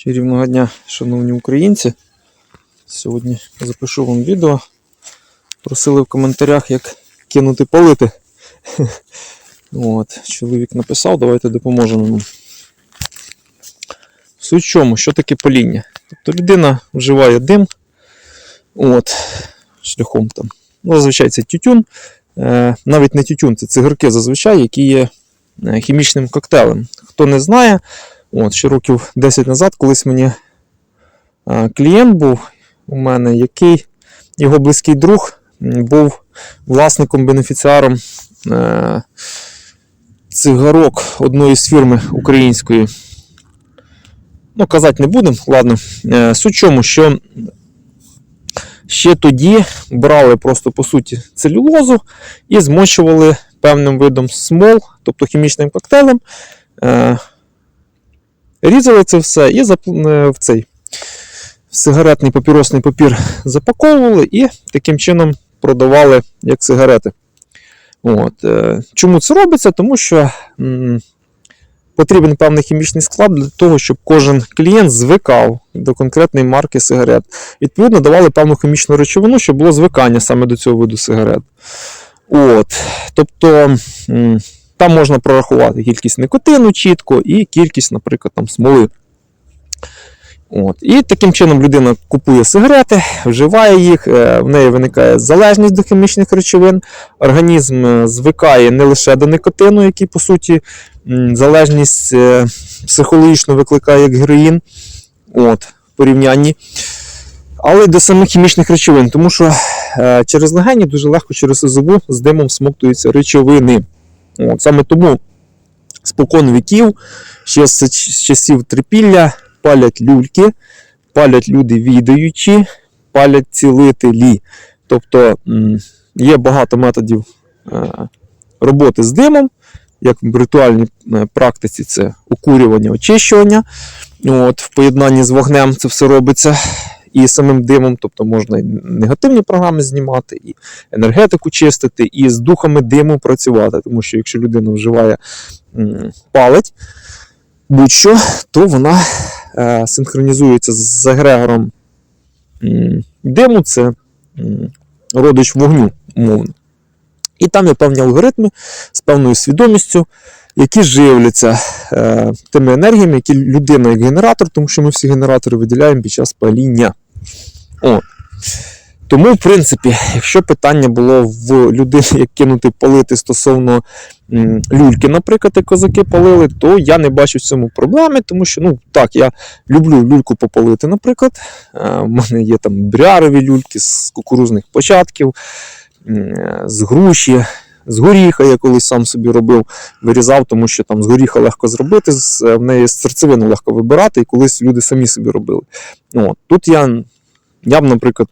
Чарівного дня, шановні українці. Сьогодні запишу вам відео. Просили в коментарях, як кинути палити. От, чоловік написав, давайте допоможемо йому. Суть в чому, що таке паління? Тобто людина вживає дим, от, шляхом там. Ну, зазвичай це тютюн. Е, навіть не тютюн, це цигарки зазвичай, які є е, хімічним коктейлем. Хто не знає, От, ще років 10 назад, колись мені а, клієнт був у мене, який його близький друг був власником бенефіціаром е, цигарок одної з фірми української. Ну, казати не будемо, ладно. Е, суть чому, що ще тоді брали просто по суті целюлозу і змочували певним видом смол, тобто хімічним коктейлем. Різали це все і е, в цей в сигаретний папіросний папір запаковували і таким чином продавали як сигарети. От. е, Чому це робиться? Тому що м, потрібен певний хімічний склад для того, щоб кожен клієнт звикав до конкретної марки сигарет. Відповідно, давали певну хімічну речовину, щоб було звикання саме до цього виду сигарет. От. Тобто. м, там можна прорахувати кількість никотину чітко і кількість, наприклад, там, смоли. От. І таким чином людина купує сигарети, вживає їх, е, в неї виникає залежність до хімічних речовин. Організм е, звикає не лише до никотину, який, по суті, залежність е, психологічно викликає як героїн от, в порівнянні. Але й до самих хімічних речовин, тому що через легені дуже легко через СЗВ з димом смоктуються речовини. От, саме тому спокон віків, ще з часів трипілля, палять люльки, палять люди відаючі, палять цілителі. Тобто є багато методів е, роботи з димом, як в ритуальній е, практиці це окурювання, очищування. От, в поєднанні з вогнем це все робиться. І самим димом, тобто можна і негативні програми знімати, і енергетику чистити, і з духами диму працювати. Тому що якщо людина вживає палить будь-що, то вона е, синхронізується з егрегором диму, це родич вогню, умовно. І там є певні алгоритми з певною свідомістю, які живляться е, тими енергіями, які людина як генератор, тому що ми всі генератори виділяємо під час паління. О. Тому, в принципі, якщо питання було в людини, як кинути палити стосовно м, люльки, наприклад, як козаки палили, то я не бачу в цьому проблеми, тому що, ну так, я люблю люльку попалити, наприклад. Е, У мене є там брярові люльки з кукурузних початків, е, з груші, з горіха я колись сам собі робив, вирізав, тому що там з горіха легко зробити, е, в неї серцевину легко вибирати, і колись люди самі собі робили. От. Тут я, я б, наприклад,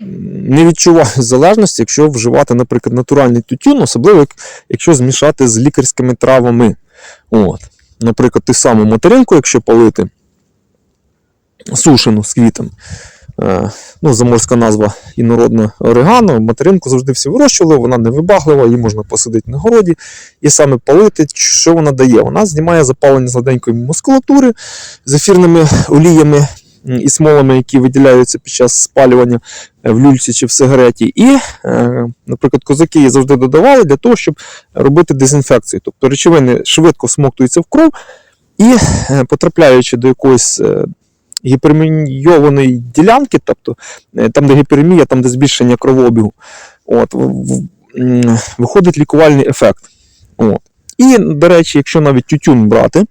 не відчуваю залежності, якщо вживати, наприклад, натуральний тютюн, особливо якщо змішати з лікарськими травами. От. Наприклад, ту саму материнку, якщо палити, сушену з квітом. Е, ну, заморська назва інородна орегано. Материнку завжди всі вирощували, вона не вибаглива, її можна посадити на городі і саме палити. Що вона дає? Вона знімає запалення гладенької мускулатури з ефірними оліями і смолами, які виділяються під час спалювання е, в люльці чи в сигареті. І, е, наприклад, козаки її завжди додавали для того, щоб робити дезінфекцію. Тобто речовини швидко смоктуються в кров і, потрапляючи до якоїсь гіпермійованої ділянки, тобто е, там, де гіперемія, там, де збільшення кровообігу, от, виходить лікувальний ефект. От. І, до речі, якщо навіть тютюн брати,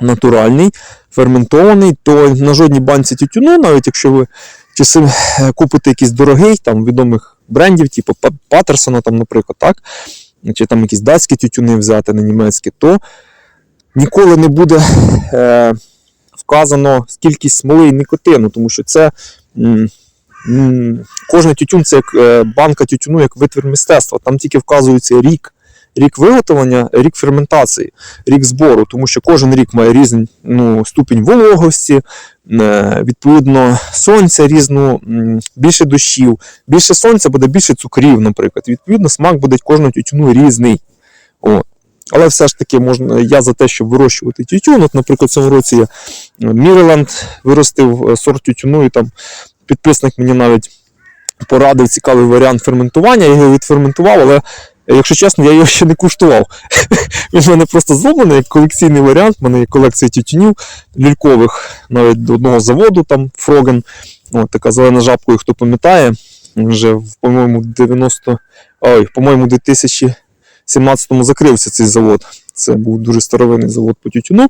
натуральний, ферментований, то на жодній банці тютюну, навіть якщо ви часи е, купите якийсь дорогий, там відомих брендів, типу Па- Патерсона, там, наприклад, так, чи там якісь датські тютюни взяти на німецькі, то ніколи не буде е, вказано кількість смоли і никотину, тому що це кожен тютюн це як е, банка тютюну, як витвір мистецтва. Там тільки вказується рік. Рік виготовлення, рік ферментації, рік збору, тому що кожен рік має різний ну, ступінь вологості, е, відповідно, сонця різну, більше дощів, більше сонця буде більше цукрів, наприклад. Відповідно, смак буде кожного тютюну різний. О. Але все ж таки можна, я за те, щоб вирощувати тютюн. От, наприклад, цьому році я Міріленд виростив е, сорт тютюну, і там підписник мені навіть порадив цікавий варіант ферментування. Я його відферментував, але, якщо чесно, я його ще не куштував. Він в мене просто зроблений як колекційний варіант. У мене є колекція тютюнів люлькових, навіть до одного заводу, там Фроген. От така зелена жабка, хто пам'ятає, вже по-моєму, 90, ой, по-моєму, 2017-му закрився цей завод. Це був дуже старовинний завод по тютюну.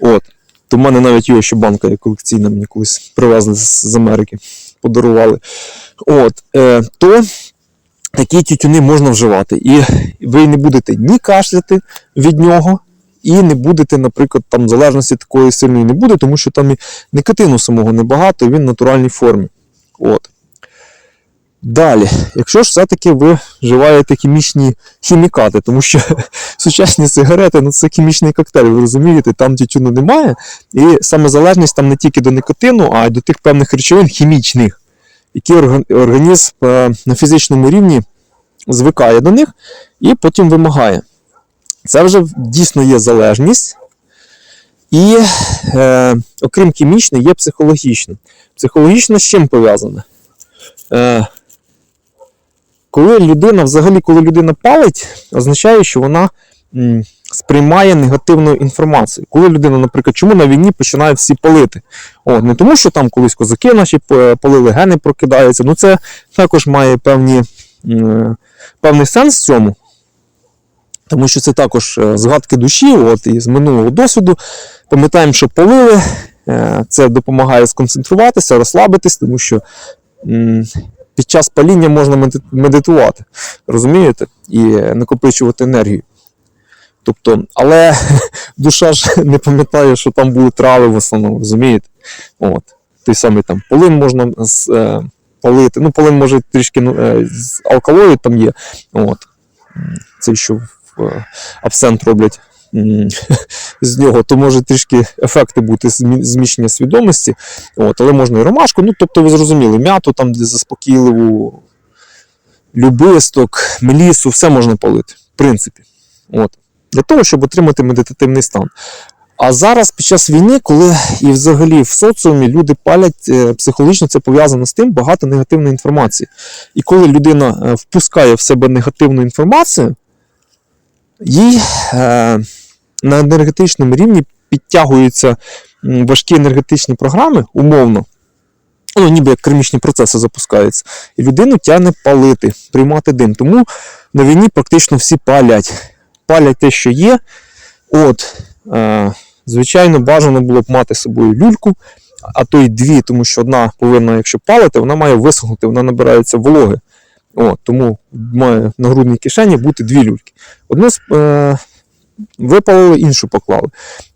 От. То в мене навіть є ще банка є колекційна, мені колись привезли з Америки, подарували. От, е, то такі тютюни можна вживати. І ви не будете ні кашляти від нього, і не будете, наприклад, там залежності такої сильної не буде, тому що там і никотину самого небагато, і він в натуральній формі. От. Далі, якщо ж все-таки ви вживаєте хімічні хімікати, тому що сучасні сигарети ну, це хімічний коктейль, ви розумієте, там тютюну немає. І саме залежність там не тільки до никотину, а й до тих певних речовин хімічних, які організм е, на фізичному рівні звикає до них і потім вимагає. Це вже дійсно є залежність. І е, окрім хімічної, є психологічна. Психологічно з чим пов'язане? Е, коли людина, взагалі, коли людина палить, означає, що вона сприймає негативну інформацію. Коли людина, наприклад, чому на війні починає всі палити? От, не тому, що там колись козаки наші палили, гени прокидаються. Ну це також має певні, певний сенс в цьому. Тому що це також е, згадки душі, от, і з минулого досвіду. Пам'ятаємо, що палили, е, це допомагає сконцентруватися, розслабитись, тому що під час паління можна медитувати, розумієте? І накопичувати енергію. Тобто, але душа ж не пам'ятає, що там були трави в основному, розумієте? От. Той самий там полин можна з, е, палити. Ну, полин може трішки ну, е, з алкалою там є. От. Це що в е, абсент роблять. З нього, то може трішки ефекти бути зміщення свідомості, От, але можна і ромашку, ну тобто ви зрозуміли, м'яту там, де заспокійливу, любисток, мелісу, все можна палити, в принципі. От. Для того, щоб отримати медитативний стан. А зараз, під час війни, коли і взагалі в соціумі люди палять, е, психологічно це пов'язано з тим багато негативної інформації. І коли людина е, впускає в себе негативну інформацію, їй е, на енергетичному рівні підтягуються важкі енергетичні програми, умовно, ну, ніби як кермічні процеси запускаються, і людину тягне палити, приймати дим. Тому на війні практично всі палять. Палять те, що є. От, е, звичайно, бажано було б мати з собою люльку, а то й дві, тому що одна повинна, якщо палити, вона має висохнути, вона набирається вологи. От, тому має на грудній кишені бути дві люльки. Одну з- е, випалили, іншу поклали.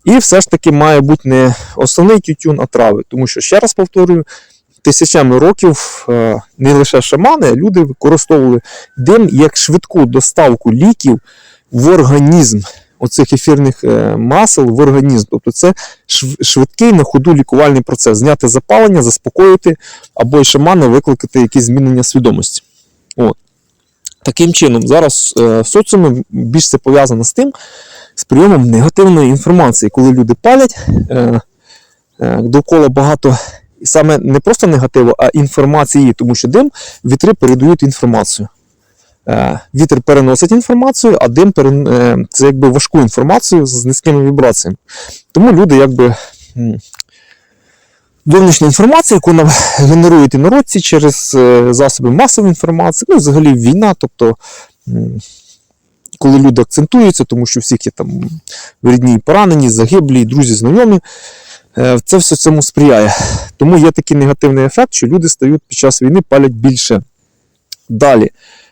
І все ж таки має бути не основний тютюн, а трави. Тому що, ще раз повторюю, тисячами років е, не лише шамани, люди використовували дим як швидку доставку ліків в організм. Оцих ефірних е, масел в організм. Тобто це швидкий на ходу лікувальний процес. Зняти запалення, заспокоїти, або й шамана викликати якісь змінення свідомості. Таким чином, зараз е, в соціумі більш це пов'язано з тим, з прийомом негативної інформації, коли люди палять, е, е, довкола багато і саме не просто негативу, а інформації, тому що дим, вітри передають інформацію. Вітер переносить інформацію, а дим перен... це якби важку інформацію з низькими вібраціями. Тому люди якби. Зовнішня інформація, яку нам генерують інородці через е, засоби масової інформації, ну, взагалі війна, тобто, коли люди акцентуються, тому що всіх є там рідні поранені, загиблі, друзі, знайомі, е, це все цьому сприяє. Тому є такий негативний ефект, що люди стають під час війни палять більше. Далі,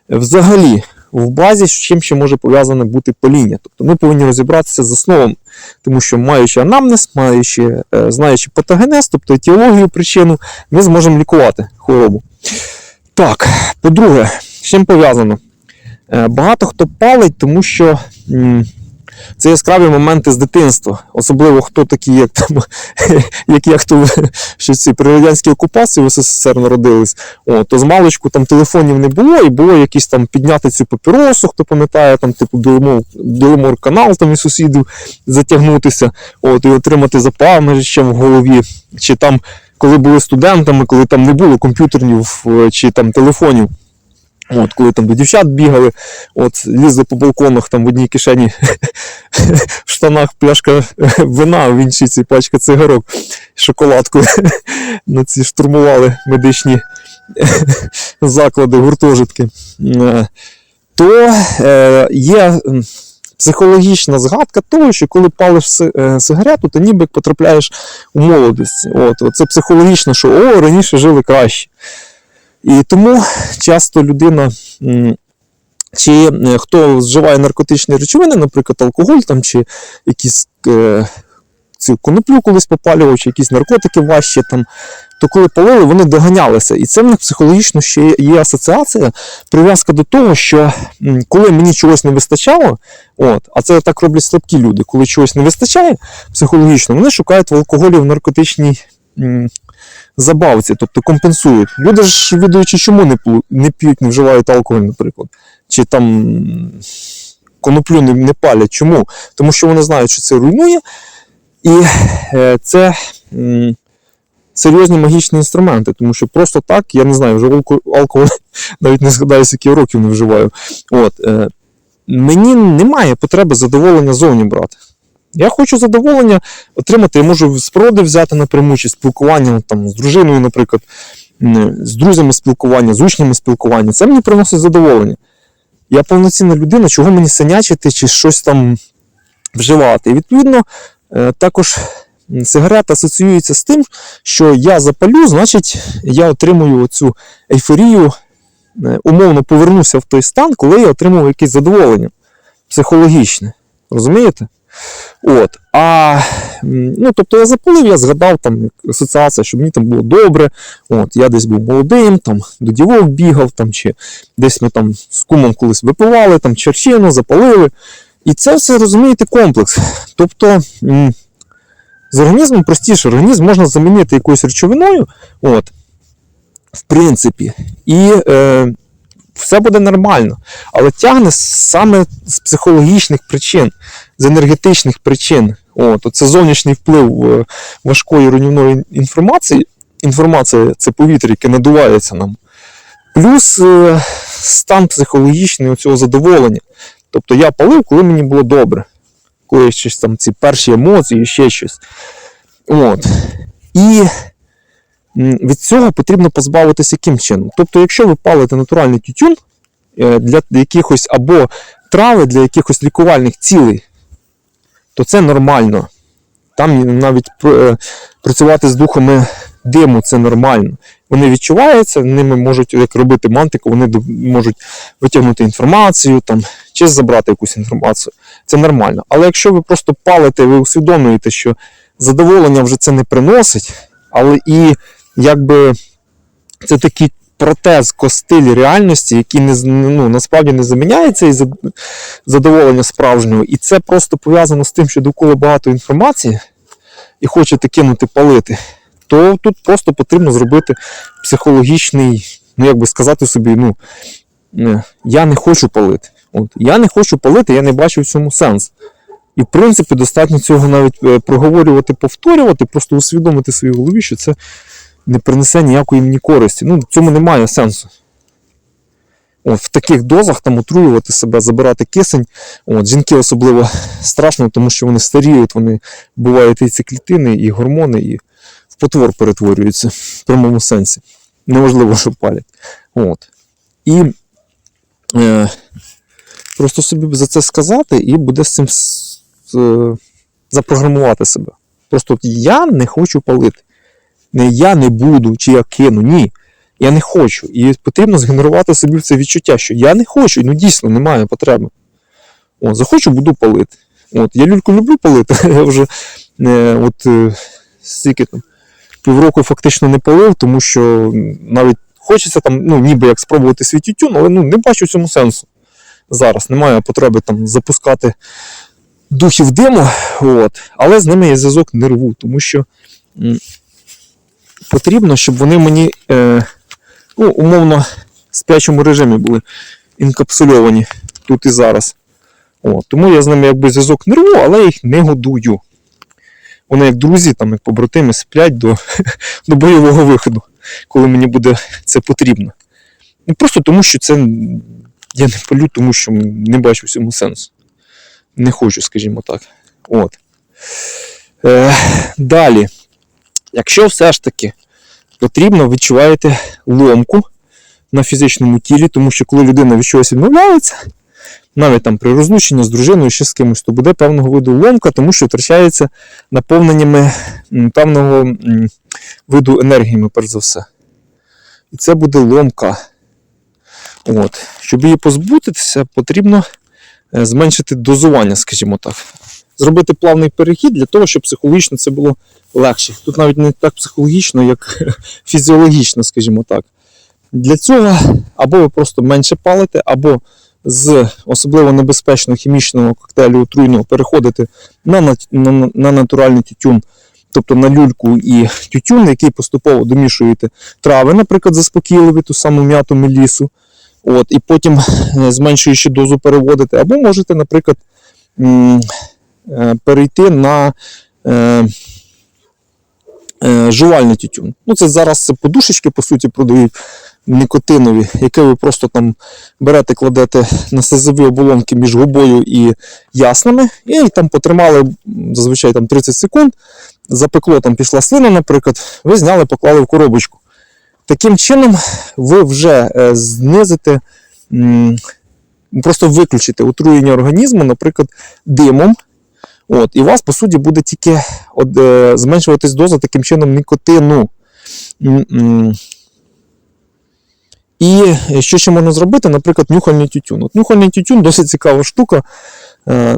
взагалі, в базі з чим ще може пов'язане бути паління. Тобто ми повинні розібратися з основами, тому що маючи анамнез, маючи, е, знаючи патогенез, тобто етіологію, причину, ми зможемо лікувати хворобу. Так, по-друге, з чим пов'язано? Е, Багато хто палить, тому що Це яскраві моменти з дитинства. Особливо хто такі, як там, як я, хто ще ці при радянській окупації в СССР народились. О, то з маличку там телефонів не було, і було якісь там підняти цю папіросу, хто пам'ятає, там, типу, Біломор, канал там і сусідів затягнутися, от, і отримати запам'ятчем в голові. Чи там, коли були студентами, коли там не було комп'ютерів е, чи там телефонів. От, коли там до дівчат бігали, от, лізли по балконах, там в одній кишені в штанах пляшка вина, в іншій цій пачка цигарок з шоколадкою. На ці штурмували медичні заклади, гуртожитки. Е, То е, є психологічна згадка того, що коли палиш е, сигарету, то ніби потрапляєш у молодість. От, це психологічно, що о, раніше жили краще. І тому часто людина, чи е, хто вживає наркотичні речовини, наприклад, алкоголь там, чи якісь е, цю коноплю колись попалював, чи якісь наркотики важчі, там, то коли палили, вони доганялися. І це в них психологічно ще є асоціація, прив'язка до того, що коли мені чогось не вистачало, от, а це так роблять слабкі люди, коли чогось не вистачає психологічно, вони шукають в алкоголі в наркотичній. Забавці, тобто компенсують. Люди ж, відаючи, чому не, п'ю- не п'ють, не вживають алкоголь, наприклад, чи там коноплю не, не палять. Чому? Тому що вони знають, що це руйнує, і е, це серйозні магічні інструменти, тому що просто так, я не знаю, вже алкоголь навіть не згадаю, скільки я років не вживаю. От, е, мені немає потреби задоволення зовні брати. Я хочу задоволення отримати, я можу з природи взяти напряму чи спілкування там, з дружиною, наприклад, з друзями спілкування, з учнями спілкування. Це мені приносить задоволення. Я повноцінна людина, чого мені синячити чи щось там вживати. І відповідно, е, також сигарета асоціюється з тим, що я запалю, значить, я отримую цю ейфорію, е, умовно повернуся в той стан, коли я отримав якесь задоволення психологічне. Розумієте? От. А, ну, тобто я запалив, я згадав там асоціація, що мені там було добре. От, я десь був молодим, там, до дівок бігав, там, чи десь ми там з кумом колись випивали, там, черчину, запалили. І це все розумієте комплекс. Тобто з організмом простіше, організм можна замінити якоюсь речовиною, от, в принципі, і е, все буде нормально. Але тягне саме з психологічних причин з енергетичних причин. От, це зовнішній вплив е, важкої руйнівної інформації. Інформація це повітря, яке надувається нам. Плюс е, стан психологічний цього задоволення. Тобто я палив, коли мені було добре, коли щось там ці перші емоції, ще щось. От. І від цього потрібно позбавитися яким чином. Тобто, якщо ви палите натуральний тютюн е, для якихось або трави для якихось лікувальних цілей, то це нормально. Там навіть е, працювати з духами диму це нормально. Вони відчуваються, ними можуть, як робити мантику, вони можуть витягнути інформацію там, чи забрати якусь інформацію. Це нормально. Але якщо ви просто палите, ви усвідомлюєте, що задоволення вже це не приносить, але і якби це такий протез костиль реальності, який не, ну, насправді не заміняється із задоволення справжнього. І це просто пов'язано з тим, що довкола багато інформації і хочете кинути палити, то тут просто потрібно зробити психологічний, ну як би сказати собі, ну е, я не хочу палити. От, я не хочу палити, я не бачу в цьому сенс. І в принципі достатньо цього навіть е, проговорювати, повторювати, просто усвідомити своїй голові, що це не принесе ніякої мені користі. Ну, в цьому немає сенсу. От, в таких дозах там отруювати себе, забирати кисень. От, жінки особливо страшно, тому що вони старіють, вони бувають і ці клітини, і гормони, і в потвор перетворюються в прямому сенсі. Неможливо, що палять. От. І е, просто собі за це сказати, і буде з цим е, запрограмувати себе. Просто я не хочу палити. Не я не буду, чи я кину. Ні. Я не хочу. І потрібно згенерувати собі це відчуття, що я не хочу, ну дійсно немає потреби. От, захочу, буду палити. От, я люльку люблю палити, я вже е, от, е, стільки там, півроку фактично не палив, тому що навіть хочеться там, ну, ніби як спробувати свій тютюн, але ну, не бачу в цьому сенсу. Зараз немає потреби там запускати духів диму, от, але з ними я зв'язок не рву, тому що потрібно, щоб вони мені е, ну, умовно в спячому режимі були інкапсульовані тут і зараз. От, тому я з ними якби зв'язок не рву, але їх не годую. Вони як друзі, там, як побратими, сплять до, до бойового виходу, коли мені буде це потрібно. Ну, просто тому, що це я не палю, тому що не бачу в цьому сенсу. Не хочу, скажімо так. От. Е, далі. Якщо все ж таки потрібно, відчуваєте ломку на фізичному тілі, тому що коли людина від чогось відмовляється, навіть там при розлученні з дружиною чи з кимось, то буде певного виду ломка, тому що втрачається наповненнями певного виду енергіями, перш за все. І це буде ломка. От. Щоб її позбутися, потрібно е, зменшити дозування, скажімо так. Зробити плавний перехід для того, щоб психологічно це було легше. Тут навіть не так психологічно, як фізіологічно, скажімо так. Для цього або ви просто менше палите, або з особливо небезпечного хімічного коктейлю отруйного переходите на, нат- на, на натуральний тютюн, тобто на люльку і тютюн, який поступово домішуєте трави, наприклад, заспокійливі, ту саму м'яту мелісу, от, і потім е, зменшуючи дозу переводите, або можете, наприклад, перейти на е, е, жувальний тютюн. Ну, це зараз це подушечки, по суті, продають никотинові, яке ви просто там берете, кладете на слизові оболонки між губою і яснами, і там потримали зазвичай там 30 секунд, запекло, там пішла слина, наприклад, ви зняли, поклали в коробочку. Таким чином, ви вже е, знизите, просто виключите отруєння організму, наприклад, димом. От, і у вас, по суті, буде тільки от, е, зменшуватись доза таким чином нікотину. М, м. І що ще можна зробити, наприклад, нюхальний тютюн. От нюхальний тютюн досить цікава штука. Е,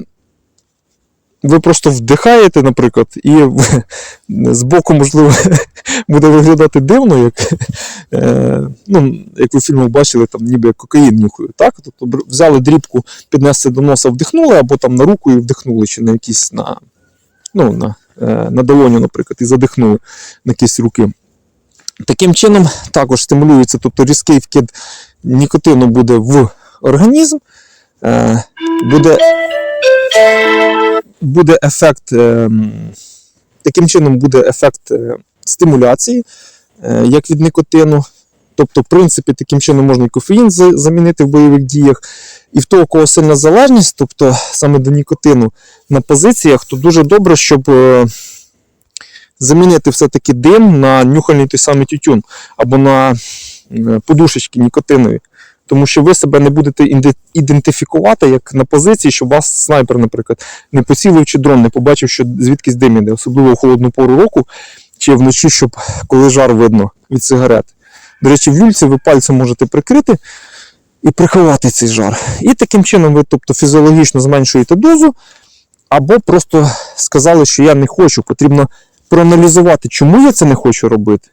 Ви просто вдихаєте, наприклад, і в- збоку, можливо, буде виглядати дивно, як, е, ну, як ви в фільмах бачили, там ніби як кокаїн нюхають. Так? Тобто взяли дрібку, піднесли до носа, вдихнули, або там на руку і вдихнули, чи на якісь на, ну, на, е, на долоню, наприклад, і задихнули на якісь руки. Таким чином також стимулюється, тобто різкий вкид нікотину буде в організм, е, буде, буде ефект, е, таким чином буде ефект е, стимуляції, е, як від никотину. Тобто, в принципі, таким чином можна і кофеїн замінити в бойових діях. І в того, у кого сильна залежність, тобто саме до нікотину на позиціях, то дуже добре, щоб замінити все-таки дим на нюхальний той самий тютюн або на подушечки нікотинові. Тому що ви себе не будете ідентифікувати як на позиції, щоб вас снайпер, наприклад, не поцілив чи дрон, не побачив, що звідкись дим іде, особливо в холодну пору року чи вночі, щоб коли жар видно від сигарет. До речі, в люльці ви пальцем можете прикрити і приховати цей жар. І таким чином ви тобто, фізіологічно зменшуєте дозу, або просто сказали, що я не хочу. Потрібно проаналізувати, чому я це не хочу робити.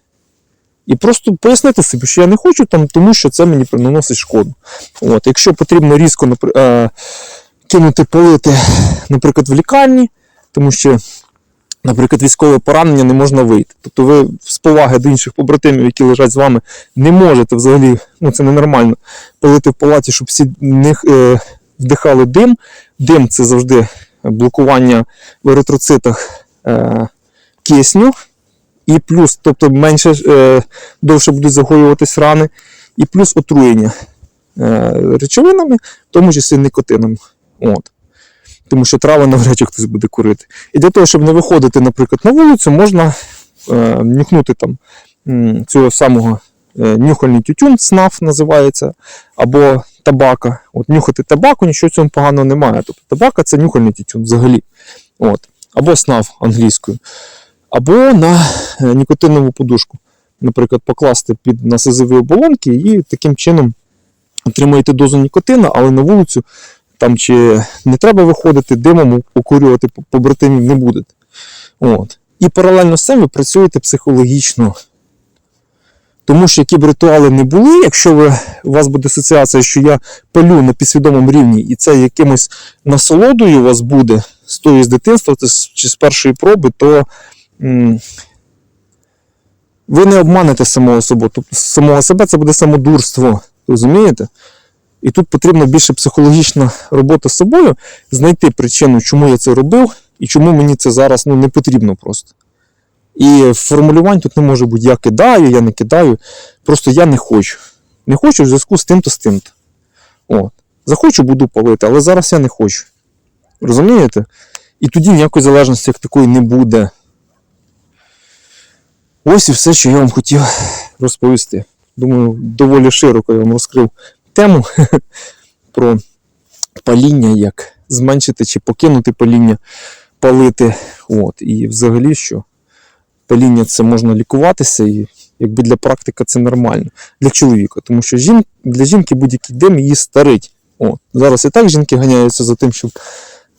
І просто пояснити собі, що я не хочу, там, тому що це мені приносить шкоду. От, якщо потрібно різко е, кинути палити, наприклад, в лікарні, тому що, наприклад, військове поранення не можна вийти. Тобто ви з поваги до інших побратимів, які лежать з вами, не можете взагалі, ну це ненормально, палити в палаті, щоб всі них, е, вдихали дим. Дим це завжди блокування в еритроцитах е, кисню. І плюс, тобто менше е, довше будуть загоюватись рани, і плюс отруєння е, речовинами, в тому числі никотином. От. Тому що трави навряд чи хтось буде курити. І для того, щоб не виходити, наприклад, на вулицю, можна е, нюхнути там цього самого е, нюхальний тютюн, снаф називається, або табака. От нюхати табаку, нічого в цьому поганого немає. Тобто табака це нюхальний тютюн взагалі. От. Або снаф англійською. Або на е, нікотинову подушку. Наприклад, покласти під на слизові оболонки і таким чином отримаєте дозу нікотина, але на вулицю там чи не треба виходити, димом окурювати побратимів не будете. От. І паралельно з цим ви працюєте психологічно. Тому що які б ритуали не були, якщо ви, у вас буде асоціація, що я палю на підсвідомому рівні, і це якимось насолодою у вас буде, з тої з дитинства чи з першої проби, то ви не обманете самого себе. Тобто самого себе це буде самодурство. Розумієте? І тут потрібна більше психологічна робота з собою, знайти причину, чому я це робив, і чому мені це зараз ну, не потрібно просто. І формулювань тут не може бути я кидаю, я не кидаю. Просто я не хочу. Не хочу в зв'язку з тим-то з тим-то. От. Захочу, буду палити, але зараз я не хочу. Розумієте? І тоді ніякої залежності як такої не буде. Ось і все, що я вам хотів розповісти. Думаю, доволі широко я вам розкрив тему про паління, як зменшити чи покинути паління, палити. От. І взагалі, що паління це можна лікуватися, і якби для практика це нормально для чоловіка. Тому що жін, для жінки будь-який дим її старить. От. Зараз і так жінки ганяються за тим, щоб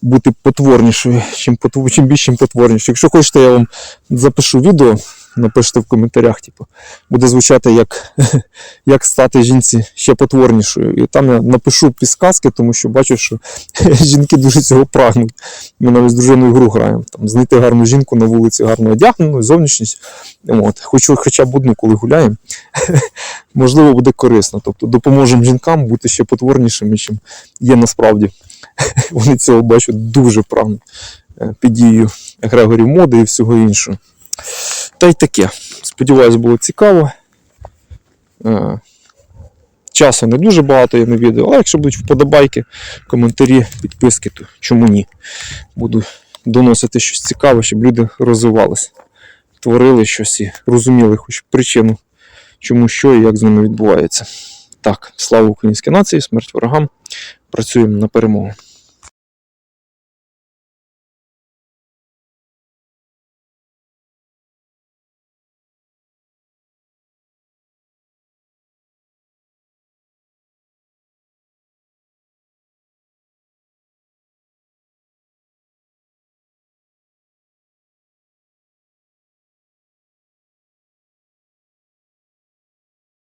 бути потворнішою, чим, чим більш потворнішою. Якщо хочете, я вам запишу відео, напишіть в коментарях, типу, буде звучати як, як стати жінці ще потворнішою. І там я напишу підсказки, тому що бачу, що жінки дуже цього прагнуть. Ми навіть з дружиною гру граємо. Там, знайти гарну жінку на вулиці, гарно одягнену, зовнішність. От. Хочу хоча б одну, коли гуляємо. Можливо, буде корисно. Тобто допоможемо жінкам бути ще потворнішими, чим є насправді. Вони цього бачу дуже прагнуть е, під дією Грегорів моди і всього іншого. Та й таке. Сподіваюсь, було цікаво. Е, Часу не дуже багато є на відео, але якщо будуть вподобайки, коментарі, підписки, то чому ні? Буду доносити щось цікаве, щоб люди розвивалися, творили щось і розуміли хоч причину, чому що і як з ними відбувається. Так, слава українській нації, смерть ворогам. Працюємо на перемогу.